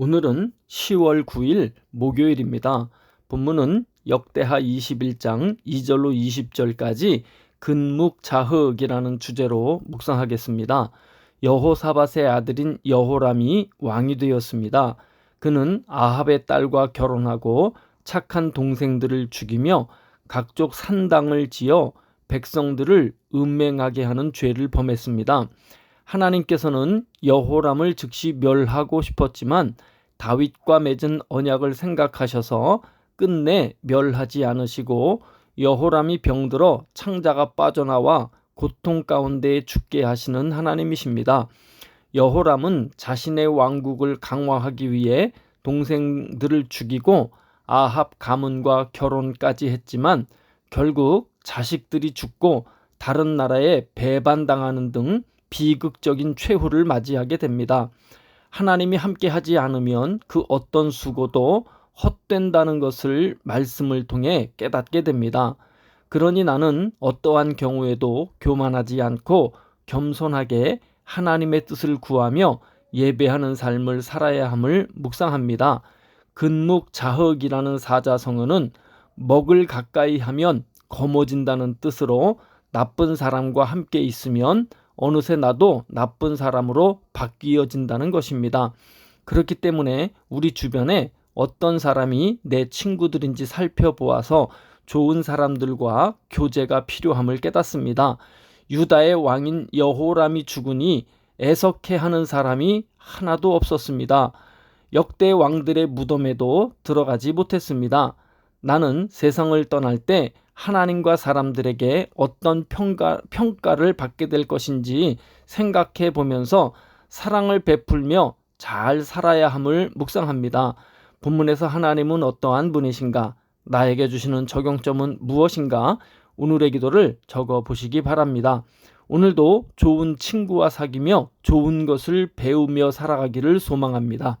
오늘은 10월 9일 목요일입니다. 본문은 역대하 21장 2절로 20절까지 근묵자흑이라는 주제로 묵상하겠습니다. 여호사밧의 아들인 여호람이 왕이 되었습니다. 그는 아합의 딸과 결혼하고 착한 동생들을 죽이며 각종 산당을 지어 백성들을 음맹하게 하는 죄를 범했습니다. 하나님께서는 여호람을 즉시 멸하고 싶었지만 다윗과 맺은 언약을 생각하셔서 끝내 멸하지 않으시고 여호람이 병들어 창자가 빠져나와 고통 가운데 죽게 하시는 하나님이십니다. 여호람은 자신의 왕국을 강화하기 위해 동생들을 죽이고 아합 가문과 결혼까지 했지만 결국 자식들이 죽고 다른 나라에 배반당하는 등 비극적인 최후를 맞이하게 됩니다. 하나님이 함께 하지 않으면 그 어떤 수고도 헛된다는 것을 말씀을 통해 깨닫게 됩니다. 그러니 나는 어떠한 경우에도 교만하지 않고 겸손하게 하나님의 뜻을 구하며 예배하는 삶을 살아야 함을 묵상합니다. 근묵자흑이라는 사자성어는 먹을 가까이 하면 거머진다는 뜻으로 나쁜 사람과 함께 있으면 어느새 나도 나쁜 사람으로 바뀌어진다는 것입니다. 그렇기 때문에 우리 주변에 어떤 사람이 내 친구들인지 살펴보아서 좋은 사람들과 교제가 필요함을 깨닫습니다. 유다의 왕인 여호람이 죽으니 애석해 하는 사람이 하나도 없었습니다. 역대 왕들의 무덤에도 들어가지 못했습니다. 나는 세상을 떠날 때 하나님과 사람들에게 어떤 평가, 평가를 받게 될 것인지 생각해 보면서 사랑을 베풀며 잘 살아야 함을 묵상합니다. 본문에서 하나님은 어떠한 분이신가? 나에게 주시는 적용점은 무엇인가? 오늘의 기도를 적어 보시기 바랍니다. 오늘도 좋은 친구와 사귀며 좋은 것을 배우며 살아가기를 소망합니다.